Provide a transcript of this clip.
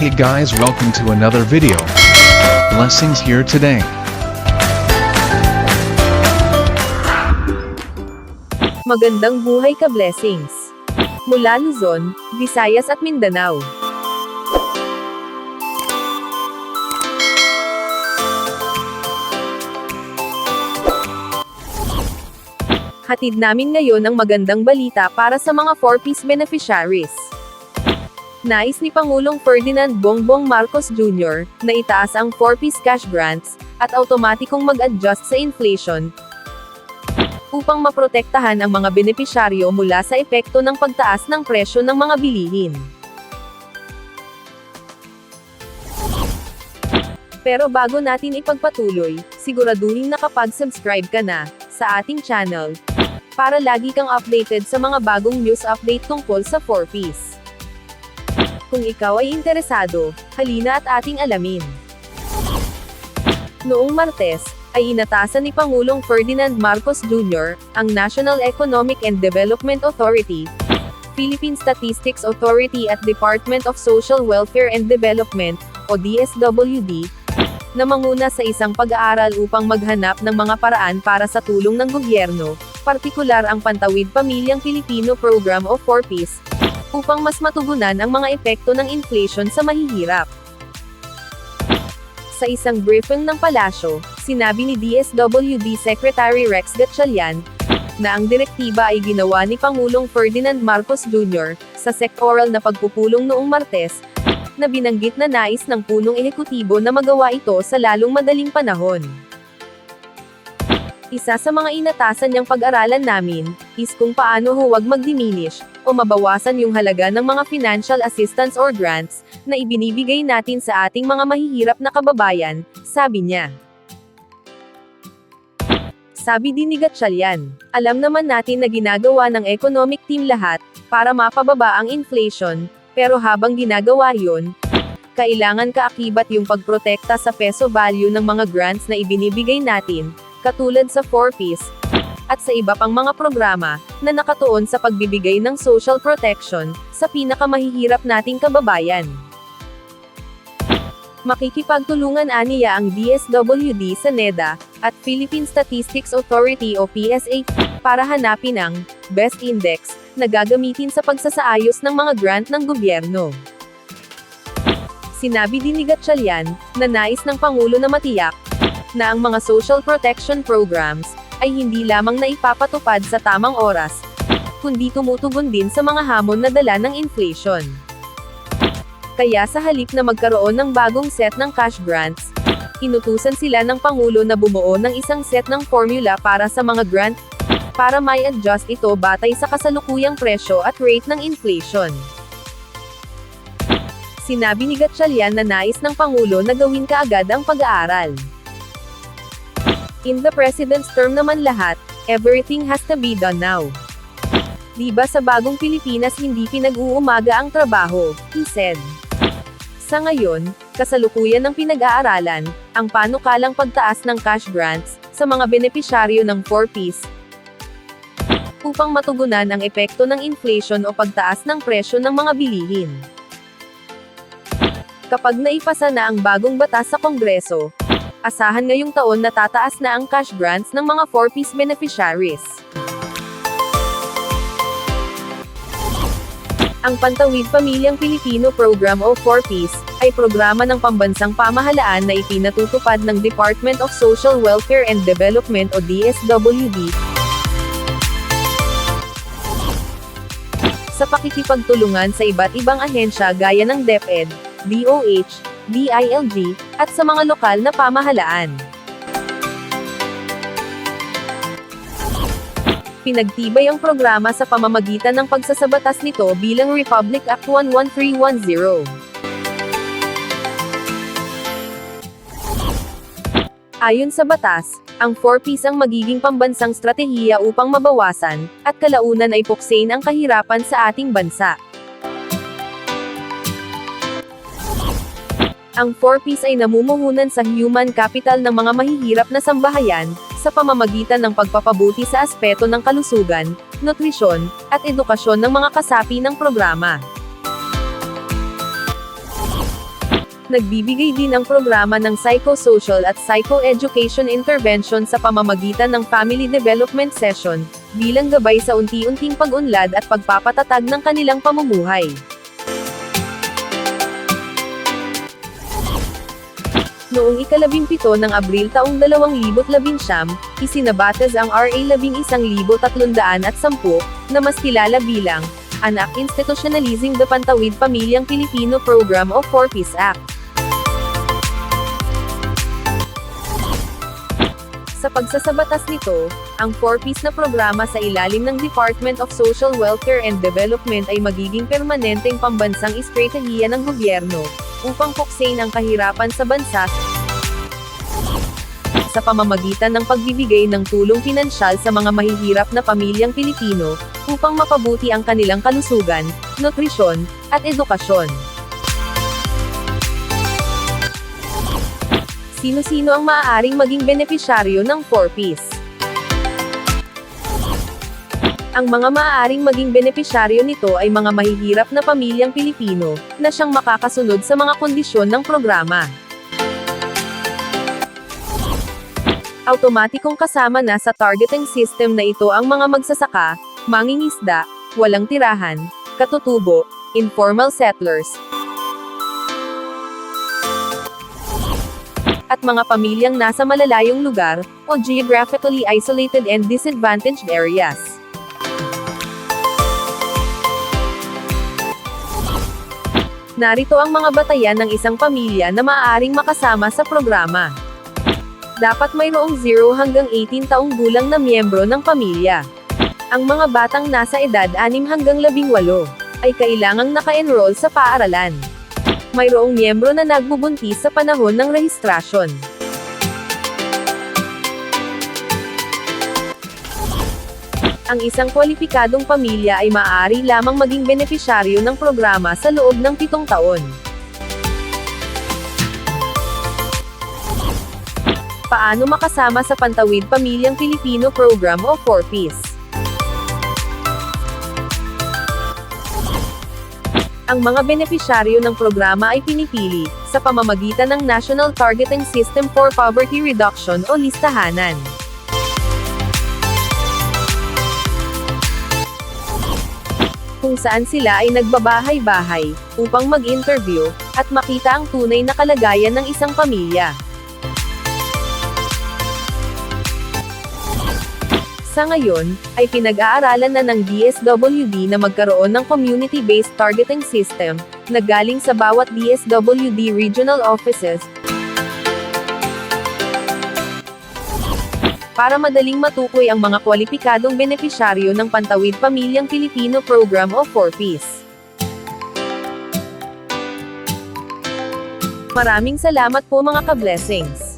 Hey guys welcome to another video. Blessings here today. Magandang buhay ka blessings. Mula Luzon, Visayas at Mindanao. Hatid namin ngayon ang magandang balita para sa mga 4-piece beneficiaries. Nais ni Pangulong Ferdinand Bongbong Marcos Jr. na itaas ang 4-piece cash grants at automatikong mag-adjust sa inflation upang maprotektahan ang mga benepisyaryo mula sa epekto ng pagtaas ng presyo ng mga bilihin. Pero bago natin ipagpatuloy, siguraduhin nakapag-subscribe ka na sa ating channel para lagi kang updated sa mga bagong news update tungkol sa 4Ps. Kung ikaw ay interesado, halina at ating alamin. Noong Martes, ay inatasan ni Pangulong Ferdinand Marcos Jr., ang National Economic and Development Authority, Philippine Statistics Authority at Department of Social Welfare and Development, o DSWD, na manguna sa isang pag-aaral upang maghanap ng mga paraan para sa tulong ng gobyerno, partikular ang Pantawid Pamilyang Pilipino Program o 4Ps, upang mas matugunan ang mga epekto ng inflation sa mahihirap. Sa isang briefing ng palasyo, sinabi ni DSWD Secretary Rex Gatchalian, na ang direktiba ay ginawa ni Pangulong Ferdinand Marcos Jr. sa sectoral na pagpupulong noong Martes, na binanggit na nais ng punong ehekutibo na magawa ito sa lalong madaling panahon. Isa sa mga inatasan niyang pag-aralan namin, is kung paano huwag mag-diminish, o mabawasan yung halaga ng mga financial assistance or grants, na ibinibigay natin sa ating mga mahihirap na kababayan, sabi niya. Sabi din ni Gatchalian, alam naman natin na ginagawa ng economic team lahat, para mapababa ang inflation, pero habang ginagawa yun, kailangan kaakibat yung pagprotekta sa peso value ng mga grants na ibinibigay natin, katulad sa 4Ps, at sa iba pang mga programa, na nakatuon sa pagbibigay ng social protection, sa pinakamahihirap nating kababayan. Makikipagtulungan aniya ang DSWD sa NEDA, at Philippine Statistics Authority o PSA, para hanapin ang Best Index, na gagamitin sa pagsasaayos ng mga grant ng gobyerno. Sinabi din ni Gatchalian, na nais ng Pangulo na matiyak, na ang mga social protection programs, ay hindi lamang na ipapatupad sa tamang oras, kundi tumutugon din sa mga hamon na dala ng inflation. Kaya sa halip na magkaroon ng bagong set ng cash grants, inutusan sila ng Pangulo na bumuo ng isang set ng formula para sa mga grant, para may adjust ito batay sa kasalukuyang presyo at rate ng inflation. Sinabi ni Gatchalian na nais ng Pangulo na gawin kaagad ang pag-aaral. In the President's term naman lahat, everything has to be done now. Di ba sa bagong Pilipinas hindi pinag-uumaga ang trabaho, he said. Sa ngayon, kasalukuyan ng pinag-aaralan, ang panukalang pagtaas ng cash grants, sa mga benepisyaryo ng 4Ps, upang matugunan ang epekto ng inflation o pagtaas ng presyo ng mga bilihin. Kapag naipasa na ang bagong batas sa Kongreso, asahan ngayong taon na tataas na ang cash grants ng mga 4Ps beneficiaries. Ang Pantawid Pamilyang Pilipino Program o 4Ps, ay programa ng pambansang pamahalaan na ipinatutupad ng Department of Social Welfare and Development o DSWD, sa pakikipagtulungan sa iba't ibang ahensya gaya ng DepEd, DOH, DILG, at sa mga lokal na pamahalaan. Pinagtibay ang programa sa pamamagitan ng pagsasabatas nito bilang Republic Act 11310. Ayon sa batas, ang 4Ps ang magiging pambansang strategiya upang mabawasan, at kalaunan ay puksain ang kahirapan sa ating bansa. Ang 4Ps ay namumuhunan sa human capital ng mga mahihirap na sambahayan, sa pamamagitan ng pagpapabuti sa aspeto ng kalusugan, nutrisyon, at edukasyon ng mga kasapi ng programa. Nagbibigay din ang programa ng psychosocial at psychoeducation intervention sa pamamagitan ng family development session, bilang gabay sa unti-unting pag-unlad at pagpapatatag ng kanilang pamumuhay. Noong ikalabimpito ng Abril taong 2019, isinabatas ang RA 11310 na mas kilala bilang Anak Institutionalizing the Pantawid Pamilyang Pilipino Program o 4Peace Act. Sa pagsasabatas nito, ang 4Ps na programa sa ilalim ng Department of Social Welfare and Development ay magiging permanenteng pambansang estratehiya ng gobyerno, upang puksain ang kahirapan sa bansa sa pamamagitan ng pagbibigay ng tulong pinansyal sa mga mahihirap na pamilyang Pilipino, upang mapabuti ang kanilang kalusugan, nutrisyon, at edukasyon. Sino-sino ang maaaring maging benepisyaryo ng 4Ps? Ang mga maaaring maging benepisyaryo nito ay mga mahihirap na pamilyang Pilipino, na siyang makakasunod sa mga kondisyon ng programa. Automatikong kasama na sa targeting system na ito ang mga magsasaka, mangingisda, walang tirahan, katutubo, informal settlers, at mga pamilyang nasa malalayong lugar, o geographically isolated and disadvantaged areas. Narito ang mga batayan ng isang pamilya na maaaring makasama sa programa. Dapat mayroong 0 hanggang 18 taong gulang na miyembro ng pamilya. Ang mga batang nasa edad 6 hanggang 18 ay kailangang naka-enroll sa paaralan. Mayroong miyembro na nagbubuntis sa panahon ng rehistrasyon. Ang isang kwalipikadong pamilya ay maaari lamang maging benepisyaryo ng programa sa loob ng pitong taon. Paano makasama sa Pantawid Pamilyang Pilipino Program o 4Ps? Ang mga benepisyaryo ng programa ay pinipili, sa pamamagitan ng National Targeting System for Poverty Reduction o listahanan. Kung saan sila ay nagbabahay-bahay, upang mag-interview, at makita ang tunay na kalagayan ng isang pamilya. Sa ngayon, ay pinag-aaralan na ng DSWD na magkaroon ng community-based targeting system, na galing sa bawat DSWD regional offices, para madaling matukoy ang mga kwalipikadong benepisyaryo ng Pantawid Pamilyang Pilipino Program o 4Ps. Maraming salamat po mga ka-blessings.